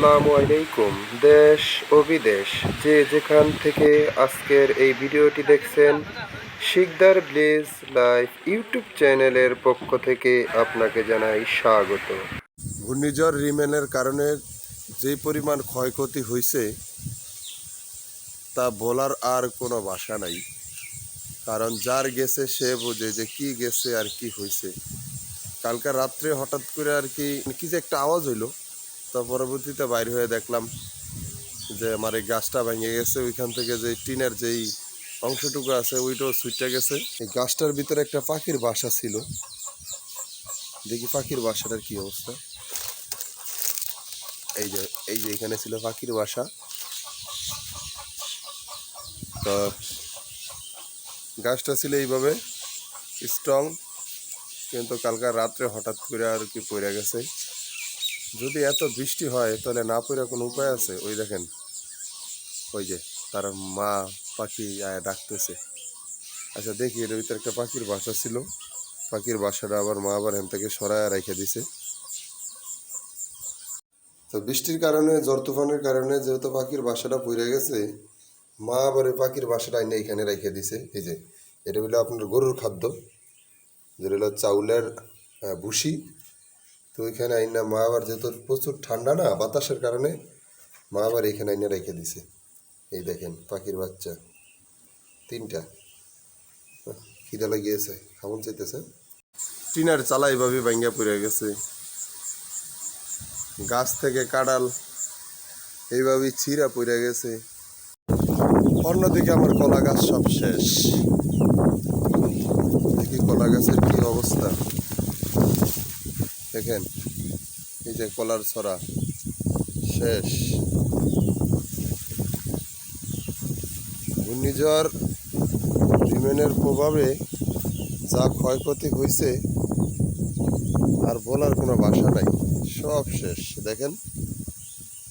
আসসালামু আলাইকুম। দেশ ও বিদেশ, যে যেখান থেকে আজকের এই ভিডিওটি দেখছেন, শিকদার ব্লেজ লাইভ ইউটিউব চ্যানেলের পক্ষ থেকে আপনাকে জানাই স্বাগত। ঘূর্ণিঝড় রিমেনের কারণে যে পরিমাণ ক্ষয়ক্ষতি হয়েছে তা বলার আর কোনো ভাষা নাই। কারণ যার গেছে সে বোঝে যে কি গেছে আর কি হয়েছে কালকে রাত্রে হঠাৎ করে আর কি কি যে একটা আওয়াজ হইল তো পরবর্তীতে বাইর হয়ে দেখলাম যে আমার এই গাছটা ভেঙে গেছে। ওইখান থেকে যে টিনের যেই অংশটুকু আছে, ওইটাও সুইটটা গেছে। এই গাছটার ভিতরে একটা পাখির বাসা ছিল। দেখি পাখির বাসাটার কি অবস্থা। এই যে এই যে এখানে ছিল পাখির বাসা। তো গাছটা ছিল এইভাবে, স্ট্রং। কিন্তু কালকার রাত্রে হঠাৎ করে আর কি পড়ে গেছে। যদি এত বৃষ্টি হয়, তাহলে না পড়ে কোনো উপায় আছে? ওই দেখেন। ওই যে তার মা পাখি আয়া ডাকতেছে। আচ্ছা দেখি, এর ভিতরে একটা পাখির বাসা ছিল। পাখির বাসাটা আবার মা আবার এখান থেকে সরায় রেখে দিছে। তো বৃষ্টির কারণে, জ্বর তুফানের কারণে যেহেতু পাখির বাসাটা পড়ে গেছে, মা আবার এই পাখির বাসাটা এনে এখানে রেখে দিছে। এই যে, এটা হলো আপনার গরুর খাদ্য। যেটা হলো চাউলের ভুসি। তো ওইখানে আইনা মা আবার যেহেতু প্রচুর ঠান্ডা না, বাতাসের কারণে মা আবার এখানে আইনা রেখে দিছে। এই দেখেন, পাখির বাচ্চা। তিনটা। খিদা লাগিয়েছে, খামন চাইতেছে। টিনার চালা এইভাবে ভাঙ্গা পড়ে গেছে। গাছ থেকে কাডাল এইভাবে ছিঁড়া পড়ে গেছে। অন্যদিকে আমার কলা গাছ সব শেষ। দেখি কলা গাছের কি অবস্থা। দেখেন, এই যে কলার ছড়া, শেষ। ঘূর্ণিঝড় রিমেনের প্রভাবে যা ক্ষয়ক্ষতি হয়েছে, আর বলার কোনো ভাষা নাই। সব শেষ। দেখেন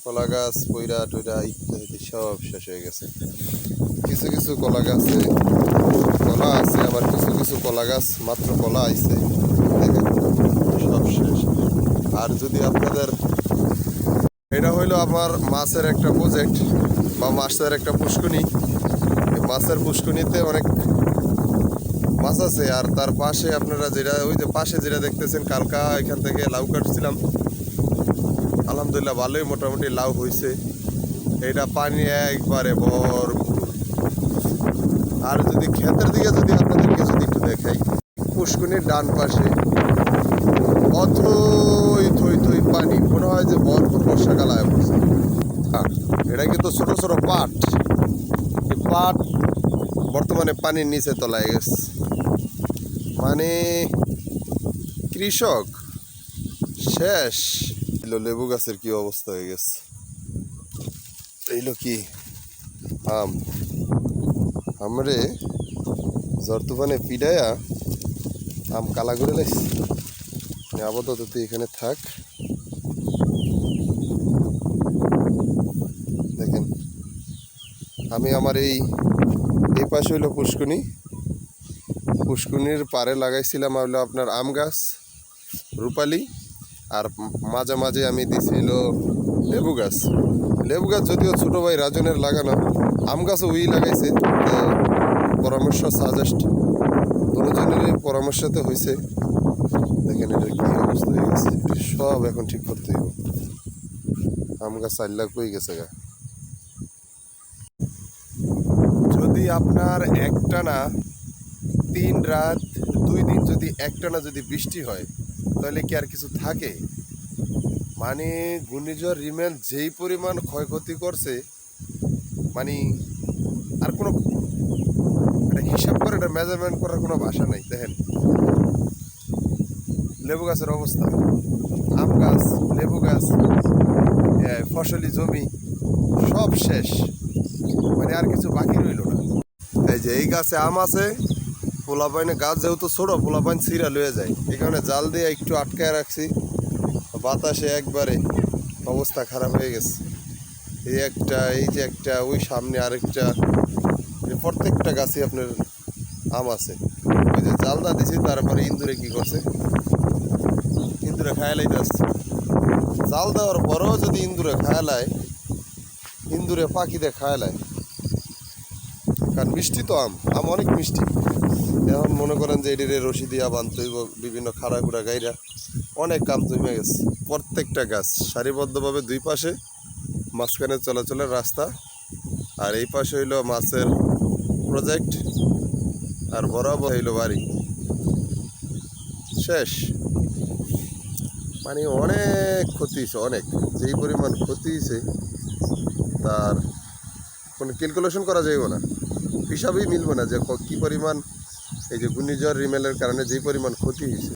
কলা গাছ পইরা, টইরা, ইত্যাদি সব শেষ হয়ে গেছে। কিছু কিছু কলা গাছে কলা আছে, আবার কিছু কিছু কলা গাছ মাত্র কলা আইছে। আর যদি আপনাদের এটা হইল আমার মাছের একটা প্রজেক্ট বা মাছের একটা পুষ্কুনি। মাছের পুষ্কুনিতে অনেক মাছ আছে আর তার পাশে আপনারা যেটা, ওই যে পাশে যেটা দেখতেছেন, কালকা এখান থেকে লাউ কাটছিলাম। আলহামদুলিল্লাহ ভালোই মোটামুটি লাউ হয়েছে এটা পানি একবারে ভরপুর। আর যদি ক্ষেতের দিকে যদি আপনাদেরকে যদি একটু দেখাই, পুষ্কুনির ডান পাশে অথই থই থই পানি, মনে হয় যে ভরপুর বর্ষাকাল আয় পড়ছে। আর এটা কিন্তু ছোট ছোট পাট। এই পাট বর্তমানে পানির নিচে তলায় গেছে। মানে কৃষক শেষ। এলো লেবু গাছের কি অবস্থা হয়ে গেছে। এইলো কি আম। আমরে জ্বর তুফানে পিডায়া আম কালা করে লাইছি। আপাতত তুই এখানে থাক। দেখেন, আমি আমার এই এই পাশে হইল পুষ্কুনি। পুষ্কুনির পারে লাগাইছিলাম হলো আপনার আম গাছ, রূপালি, আর মাঝে মাঝে আমি দিছিল লেবু গাছ। লেবু গাছ যদিও ছোটো ভাই রাজনের লাগানো, আম গাছও উই লাগাইছে পরামর্শ সাজেস্ট দুজনেরই পরামর্শতে হয়েছে দেখেন এটার কি অবস্থা হয়ে গেছে সব এখন ঠিক করতে হবে আম গাছ চার লাখ হয়ে গেছে গা? যদি আপনার একটানা তিন রাত, দুই দিন যদি একটানা যদি বৃষ্টি হয়, তাহলে কি আর কিছু থাকে? মানে ঘূর্ণিঝড় রিমেন যেই পরিমাণ ক্ষয়ক্ষতি করছে মানে আর কোনো এটা হিসাব করে এটা মেজারমেন্ট করার কোনো ভাষা নাই, দেখেন। লেবু গাছের অবস্থা। আম গাছ, লেবু গাছ ফসলি জমি, সব শেষ। মানে আর কিছু বাকি রইল না। এই যে এই গাছে আম আছে, পোলাপাইনে গাছ যেহেতু ছোট, পোলাপাইন ছিঁড়া লয়ে যায়। এখানে জাল দিয়ে একটু আটকায় রাখছি। বাতাসে একবারে অবস্থা খারাপ হয়ে গেছে। এই একটা, এই যে একটা, ওই সামনে আরেকটা প্রত্যেকটা গাছে আপনার আম আছে। ওই যে জালদা দিছি, তারপরে ইন্দুরে কি করছে? ইন্দুরে খায় লাইতে আসছে। জাল দেওয়ার পরেও যদি ইন্দুরে খায়ালায় ইন্দুরে পাখিতে খায়ালায় কারণ মিষ্টি তো আম আম অনেক মিষ্টি। এখন মনে করেন যে এটিরে রশি দিয়া বানতইব বিভিন্ন খাড়া খুড়া গাইরা, অনেক কাম জমে গেছে। প্রত্যেকটা গাছ সারিবদ্ধভাবে দুই পাশে, মাঝখানে চলাচলের রাস্তা, আর এই পাশে হইল মাছের প্রজেক্ট, আর বরাবর হইল বাড়ি। শেষ। মানে অনেক ক্ষতি হয়েছে, অনেক। যেই পরিমাণ ক্ষতি হয়েছে, তার কোনো ক্যালকুলেশন করা যাইব না। হিসাবেই মিলবে না যে কী পরিমাণ এই যে ঘূর্ণিঝড়, রিমেলের কারণে যেই পরিমাণ ক্ষতি হয়েছে।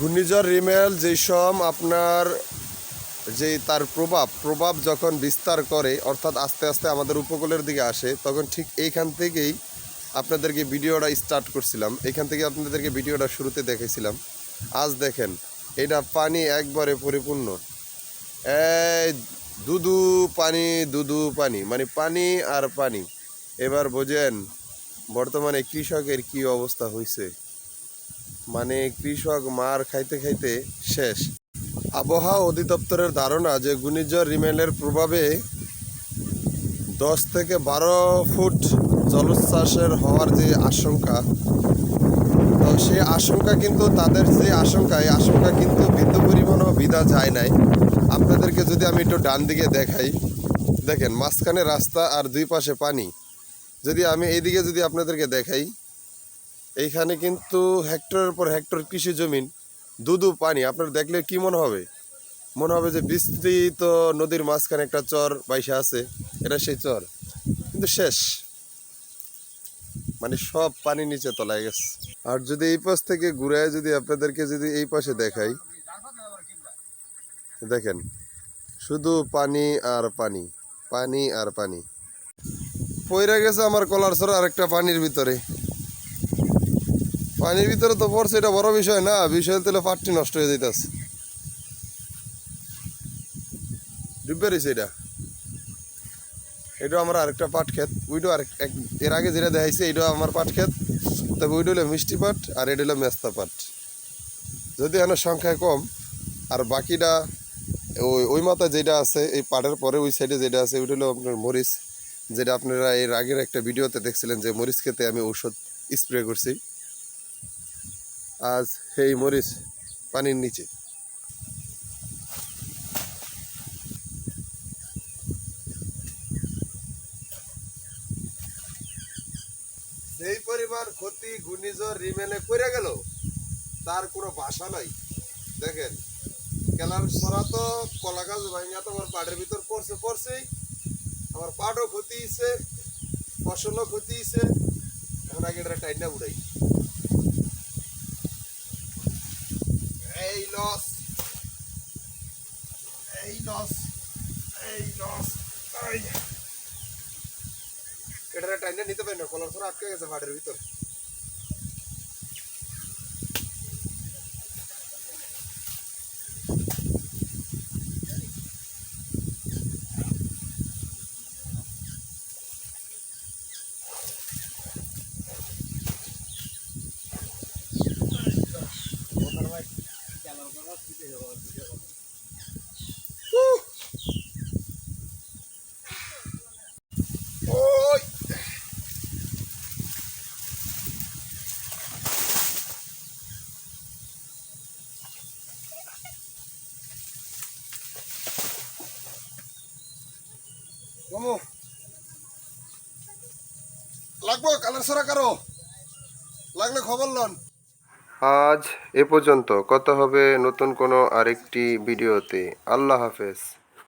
ঘূর্ণিঝড়, রিমেল যেই সব আপনার যে তার প্রভাব প্রভাব যখন বিস্তার করে, অর্থাৎ আস্তে আস্তে আমাদের উপকূলের দিকে আসে, তখন ঠিক এইখান থেকেই আপনাদেরকে ভিডিওটা স্টার্ট করছিলাম। এখান থেকে আপনাদেরকে ভিডিওটা শুরুতে দেখেছিলাম আজ দেখেন এটা পানি একবারে পরিপূর্ণ। এই দুদু পানি দুদু পানি মানে পানি আর পানি। এবার বোঝেন, বর্তমানে কৃষকের কি অবস্থা হয়েছে মানে কৃষক মার খাইতে খাইতে শেষ। আবহাওয়া অধিদপ্তরের ধারণা যে ঘূর্ণিঝড় রিমেলের প্রভাবে দশ থেকে বারো ফুট জলোচ্ছ্বাসের হওয়ার যে আশঙ্কা তো সেই আশঙ্কা কিন্তু তাদের যে আশঙ্কা, এই আশঙ্কা কিন্তু বিন্দু পরিমাণও বিধা যায় নাই। আপনাদেরকে যদি আমি একটু ডান দিকে দেখাই, দেখেন মাঝখানে রাস্তা আর দুই পাশে পানি। যদি আমি এইদিকে যদি আপনাদেরকে দেখাই, এইখানে কিন্তু হেক্টরের পর হেক্টর কৃষি জমিন, দুদু পানি। আপনার দেখলে কি মনে হবে? মনে হবে যে বিস্তৃত নদীর মাঝখানে একটা চর বাইসা আছে, এটা সেই চর। কিন্তু শেষ। মানে সব পানি নিচে তলায় গেছে। আর যদি এই পাশ থেকে ঘুরে যদি আপনাদেরকে যদি এই পাশে দেখাই, দেখেন, শুধু পানি আর পানি পানি আর পানি। পইরা গেছে আমার কলার ছড়া আরেকটা পানির ভিতরে। পানির ভিতরে তো পড়ছে, এটা বড় বিষয় না, বিষয় তাহলে পাটটি নষ্ট হয়ে যাইতেছে। ডুবে রয়েছে এটা। এটা আমার আরেকটা পাট ক্ষেত ওইটা আরেক এর আগে যেটা দেখাইছে এটা আমার পাট ক্ষেত। তবে ওইটা হলো মিষ্টি পাট আর এটা হলো মেস্তা পাট। যদি এখানে সংখ্যায় কম, আর বাকিটা ওই ওই মাথায় যেটা আছে, এই পাটের পরে ওই সাইডে যেটা আছে, ওইটা হলো আপনার মরিচ, যেটা আপনারা এর আগের একটা ভিডিওতে দেখছিলেন যে মরিচ খেতে আমি ঔষধ স্প্রে করছি। আজ সেই মরিচ পানির নিচে। যেই পরিমাণ ক্ষতি, ঘূর্ণিঝড়, রিমেলে করে গেল, তার কোনো ভাষা নাই। দেখেন কেলার সরা তো কলা গাছ ভাঙিয়া তো আমার পাটের ভিতর পড়ছে, পড়ছেই। আমার পাটও ক্ষতি হয়েছে ফসলও ক্ষতি হয়েছে এখন আগে এটা টাইনা উড়াই এই লস এই লস এই লস এটা টাইনা নিতে পারি না কলার সরা আটকে গেছে পাটের ভিতর উহ! ওই মামু লাগবো? কালার সরা কারও। লাগলে খবর লন। আজ এ পর্যন্ত। কথা হবে নতুন কোনো আরেকটি ভিডিওতে। আল্লাহ হাফেজ।